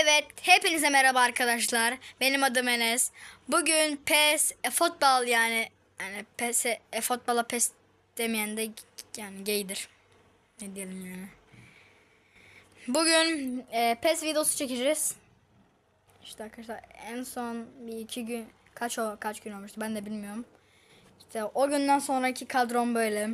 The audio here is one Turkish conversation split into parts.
Evet, hepinize merhaba arkadaşlar. Benim adım Enes. Bugün PES e, futbol yani yani PES e, futbola PES demeyen de yani gaydir. Ne diyelim yani. Bugün e, PES videosu çekeceğiz. İşte arkadaşlar en son bir iki gün kaç o kaç gün olmuştu ben de bilmiyorum. İşte o günden sonraki kadrom böyle.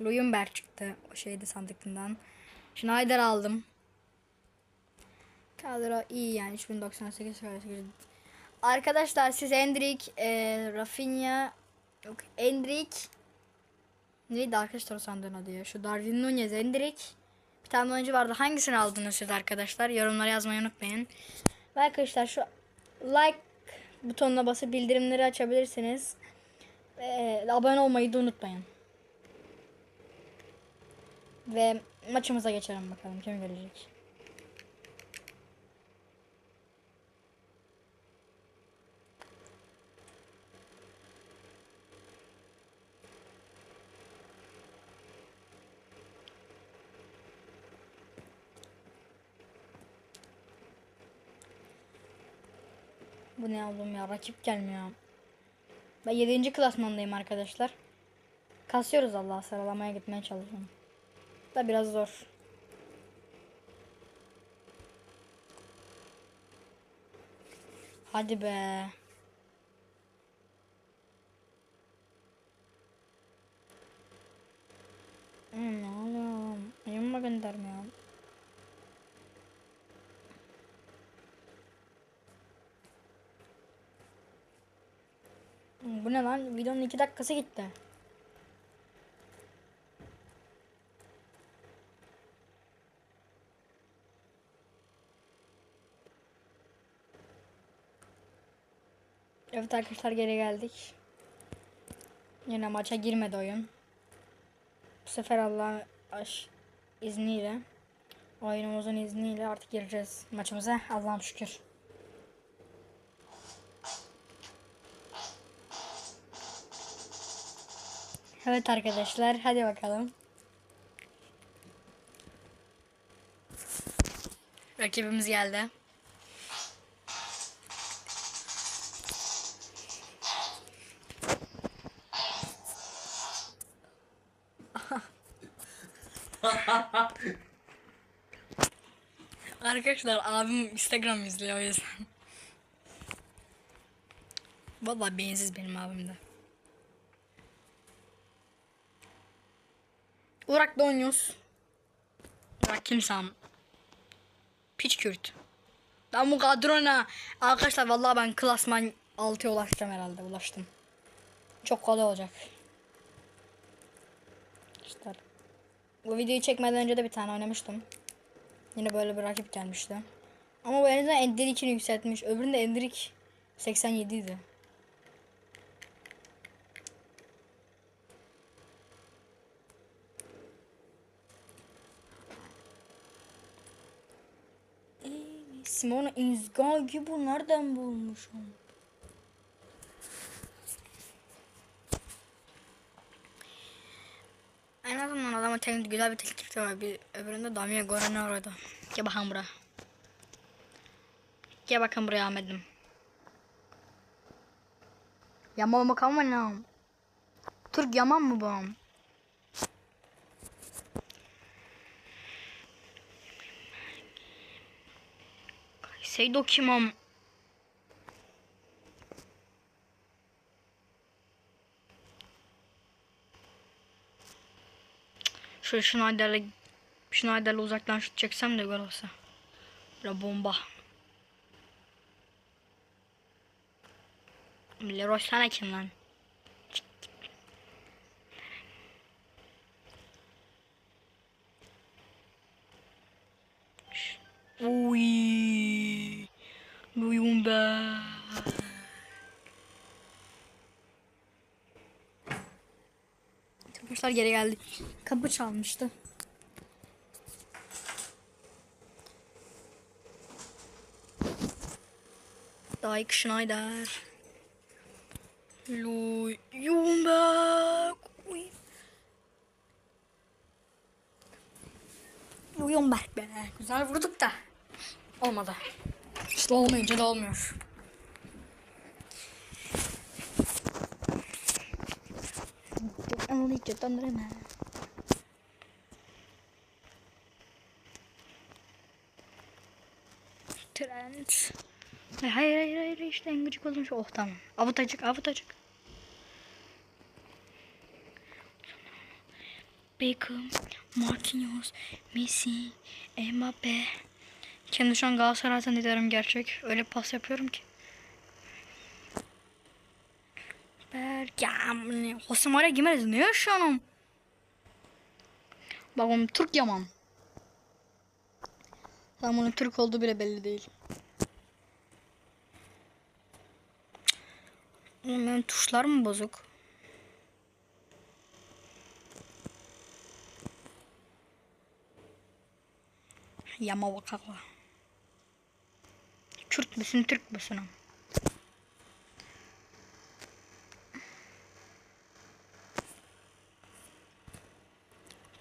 Luyenberg çıktı o şeydi sandıkından. Schneider aldım. Kadro iyi yani 3098 şöyle söyleyeyim. Arkadaşlar siz Endrik, e, Rafinha, yok Endrik, neydi arkadaşlar o sandığın adı ya? Şu Darwin Nunez, Endrik. Bir tane oyuncu vardı. Hangisini aldınız siz arkadaşlar? Yorumlara yazmayı unutmayın. Ve arkadaşlar şu like butonuna basıp bildirimleri açabilirsiniz. Ve abone olmayı da unutmayın. Ve maçımıza geçelim bakalım kim gelecek. Oğlum ya rakip gelmiyor. Ben 7. klasmandayım arkadaşlar. Kasıyoruz Allah sıralamaya gitmeye çalışıyorum. Da biraz zor. Hadi be. Hmm, ne oluyor? Yanıma göndermiyor. Hmm, Bu ne lan? Videonun 2 dakikası gitti. Evet arkadaşlar geri geldik. Yine maça girmedi oyun. Bu sefer Allah aş izniyle oyunumuzun izniyle artık gireceğiz maçımıza. Allah'ım şükür. Evet arkadaşlar hadi bakalım. Rakibimiz geldi. Arkadaşlar abim Instagram izliyor o yüzden. Vallahi beyinsiz benim abim de. Irak'ta oynuyoruz. Irak kimsem. Piç Kürt. Ben bu kadrona arkadaşlar vallahi ben klasman 6'ya ulaşacağım herhalde ulaştım. Çok kolay olacak. İşte bu videoyu çekmeden önce de bir tane oynamıştım. Yine böyle bir rakip gelmişti. Ama bu en azından Enderik'ini yükseltmiş. Öbüründe Enderik 87 idi. Simona Inzaghi bu nereden bulmuşum? En azından adama teknik güzel bir teklif var. Bir öbüründe Damia Goran'ı orada. Gel bakalım buraya. Gel bakın buraya Ahmet'im. Yaman bakalım lan? Türk yaman mı bu? Seydo kim am? Şöyle Schneider'le Schneider'le uzaktan şut çeksem de gol olsa. Böyle bomba. Leroy sana kim lan? Uy. Duyum be. Arkadaşlar geri geldi. Kapı çalmıştı. Dyke Schneider. Luyumberg. Uy. Luyumberg be. Güzel vurduk da. Olmadı. İşte olmayınca da olmuyor. Anlayınca döndüreme. Trend. Hayır hayır hayır, işte en gıcık şey. Oh tamam. Avut açık avut açık. Beckham, Marquinhos, Messi, Mbappe. Kendi şu an Galatasaray'dan liderim gerçek. Öyle pas yapıyorum ki. Bergam. Jose Maria Gimenez ne yaşıyorum? Bak onun Türk yaman. Tam onun Türk olduğu bile belli değil. Oğlum tuşlar mı bozuk? Yama bakakla. Kürt müsün Türk müsün?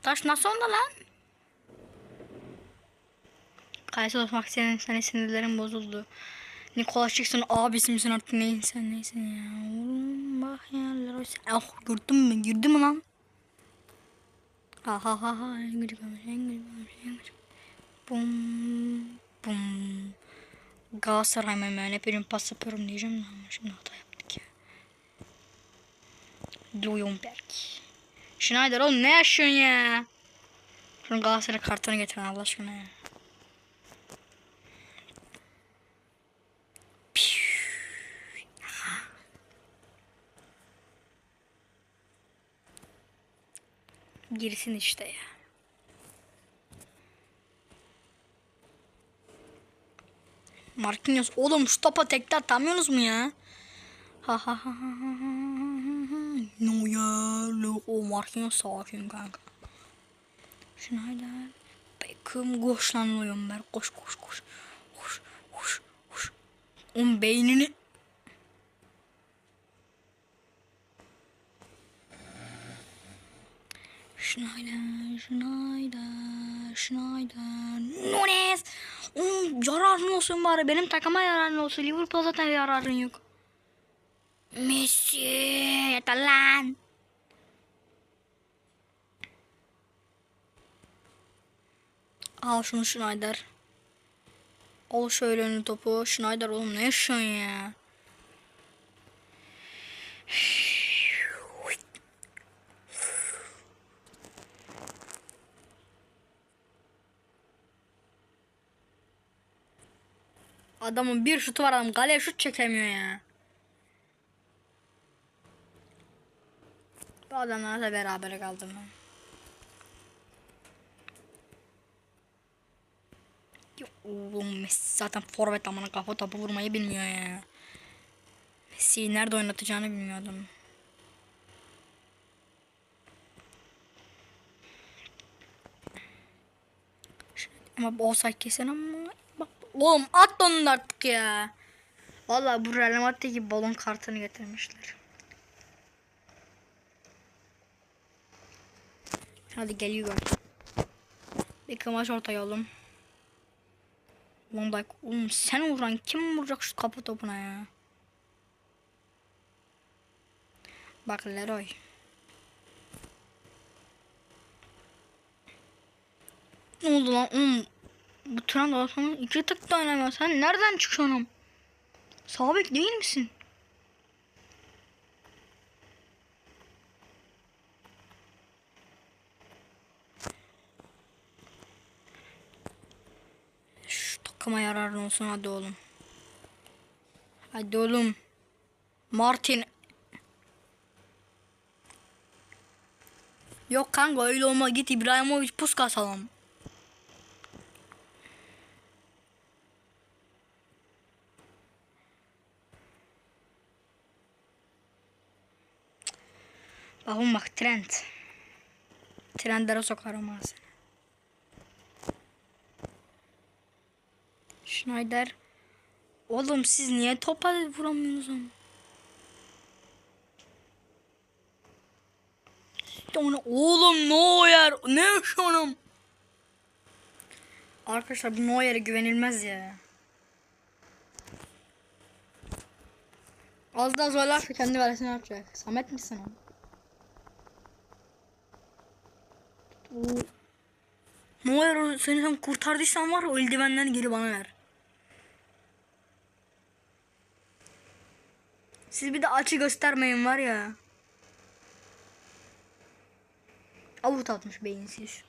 Taş nasıl oldu lan? Kaysa olmak senin, senin sinirlerin bozuldu. Nikola Jackson abisi misin artık neysen neysen ya. Oğlum bak ya. Oh gördün mü? Girdi mi lan? Ha ha ha ha. En gıcık olmuş. En gıcık olmuş. En gıcık. Bum. Bum. Galatasaray mı ben hep pas yapıyorum diyeceğim de ama şimdi hata yaptık ya. Duyumberg. Schneider oğlum ne yaşıyorsun ya? Şunun Galatasaray kartını getirin Allah aşkına ya. Girsin işte ya. Marquinhos oğlum şu topa tekte atamıyorsunuz mu ya? Ha. No ya. O Marquinhos sakin kanka. Schneider. Beckham koş lan. Koş koş koş. Koş koş koş. Onun beynini Schneider, Schneider, Schneider, Nunes. Oğlum yararın olsun bari. Benim takıma yararın olsun. Liverpool'a zaten yararın yok. Messi. Yeter lan. Al şunu Schneider. Al şöyle önü topu. Schneider oğlum ne yaşıyorsun ya? Adamın bir şutu var adam kaleye şut çekemiyor ya. Bu adamlarla beraber kaldım ben. Ya Oğlum Messi zaten forvet amına kafa topu vurmayı bilmiyor ya. Messi'yi nerede oynatacağını bilmiyor adam. Ama offside kesin ama oğlum at onu artık ya. Vallahi bu Real Madrid'deki balon kartını getirmişler. Hadi geliyor. Bir kımaç ortaya oğlum. Van Dijk. Oğlum sen vuran kim vuracak şu kapı topuna ya? Bak Leroy. Ne oldu lan? Oğlum, bu tren dolaşmanın iki tık da oynamıyor. Sen nereden çıkıyorsun? Sabit değil misin? Şu takıma yararın olsun hadi oğlum. Hadi oğlum. Martin. Yok kanka öyle olma git İbrahimovic Puskas alalım. Bakın bak trend. Trendlere sokarım ağzını. Schneider. Oğlum siz niye topa vuramıyorsunuz? İşte onu oğlum ne o yer? Ne yaşıyorum? Arkadaşlar bu Neuer'e güvenilmez ya. Az daha zorlarsa kendi veresini yapacak. Samet misin o? O- seni sen kurtardıysan var o eldivenleri geri bana ver. Siz bir de açı göstermeyin var ya. Avut atmış beyinsiz.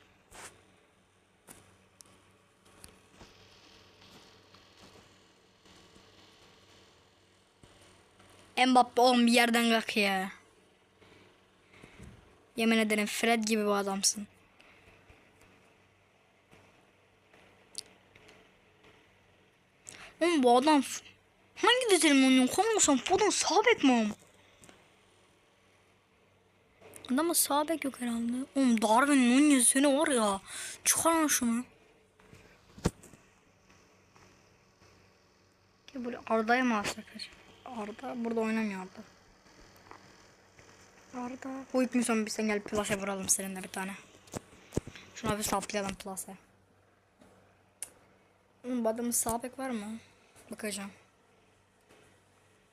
Mbappe oğlum bir yerden kalk ya. Yemin ederim Fred gibi bu adamsın. Oğlum bu adam hangi dizilim oynuyor? Konuşsam Foden sağ bek mi oğlum? Adamın sağ yok herhalde. Oğlum Darwin Nunez seni var ya. Çıkar lan şunu. Ki Arda'ya mı alsak? Arda burada oynamıyor Arda. Arda. Huyt mu son bir sen gel plasa vuralım seninle bir tane. Şuna bir saplayalım plasa. Oğlum bu sağ bek var mı? Bakacağım.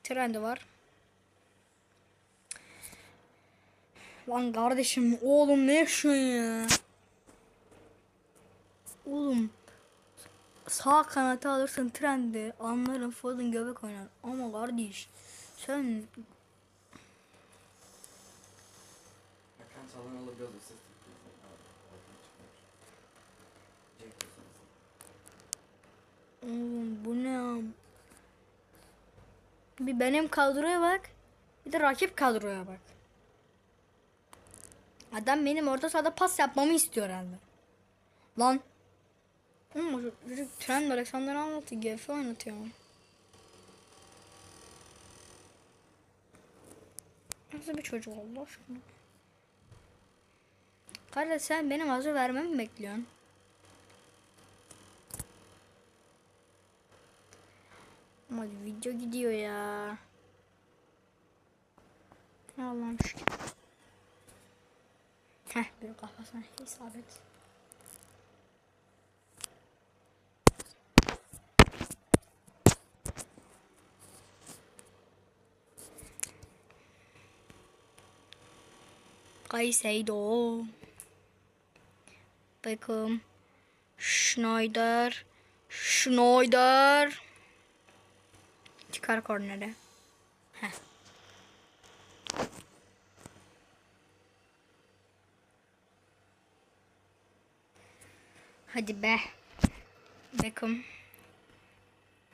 Trendi var. Lan kardeşim oğlum ne yaşıyorsun ya? Oğlum sağ kanata alırsın trendi anlarım Foden göbek oynar ama kardeş sen oğlum bu ne ya? Bir benim kadroya bak bir de rakip kadroya bak. Adam benim orta sahada pas yapmamı istiyor herhalde. Lan. Oğlum çocuk Trend Alexander anlatıyor. GF oynatıyor. Nasıl bir çocuk Allah aşkına? Kardeş sen benim hazır vermemi mi bekliyorsun? Ama video gidiyor ya. Allah'ım şükür. Heh bir kafasına isabet. Caicedo. Beckham. Schneider. Schneider. Çıkar kornere. Hadi be. Beckham.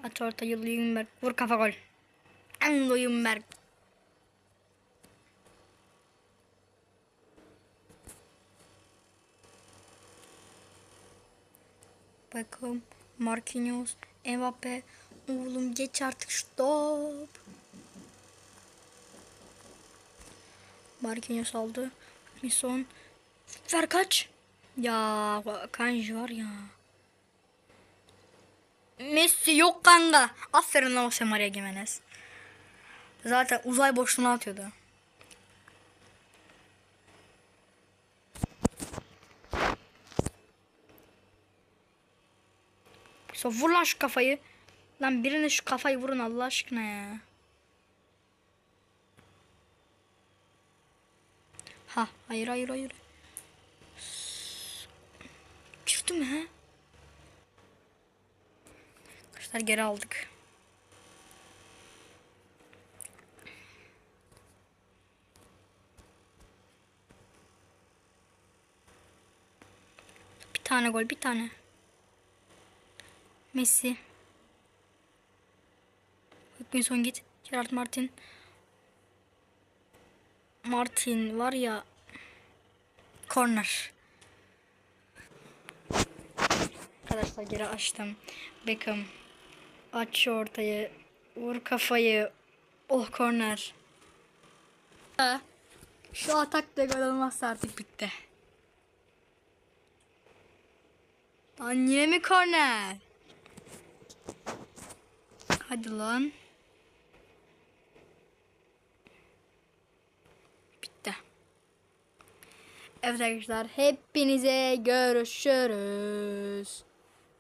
At ortaya Ljungberg. Vur kafa gol. Ango Ljungberg. Beckham. Marquinhos. Mbappe. Oğlum geç artık stop. Marquinhos aldı. Mison. Ver kaç. Ya Kanji var ya. Messi yok kanka. Aferin lan Jose Maria Gimenez. Zaten uzay boşluğuna atıyordu. Vur lan şu kafayı. Lan birine şu kafayı vurun Allah aşkına ya. Ha hayır hayır hayır. Çıktı mı ha? Arkadaşlar geri aldık. Bir tane gol bir tane. Messi. Hükmünson git. Gerard Martin. Martin var ya. Corner. Arkadaşlar geri açtım. Beckham. Aç şu ortayı. Vur kafayı. Oh corner. Şu atak da gol olmazsa artık bitti. Lan yine mi corner? Hadi lan. Bitti. Evet arkadaşlar hepinize görüşürüz.